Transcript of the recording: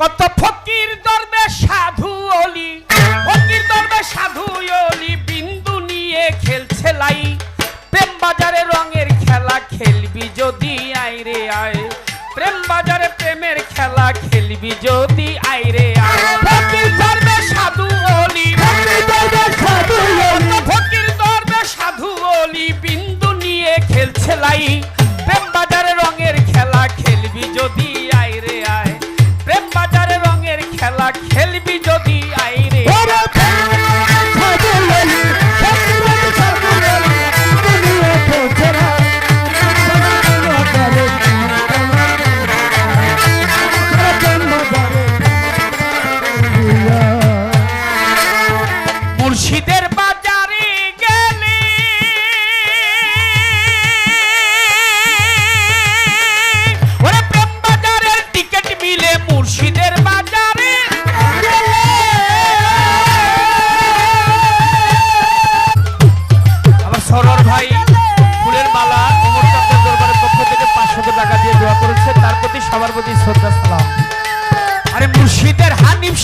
কত ফকির দরবে সাধু অলি, ফকির দরবে সাধু অলি, বিন্দু নিয়ে খেলছে লাই। প্রেম বাজারে রঙের খেলা খেলবি যদি আইরে আয়। প্রেম বাজারে প্রেমের খেলা খেলবি যদি আইরে আয়। ফকির দরবে সাধু অলি, ফকির দরবে সাধু অলি, বিন্দু নিয়ে খেলছে লাই। ভাই, ফুলের মালা অমরচন্দ্রের দরবারের পক্ষ থেকে পাঁচশত টাকা দিয়ে দোয়া করেছে। তার প্রতি সবার প্রতি শ্রদ্ধা, সালাম। আরে মুর্শিদের হানিফ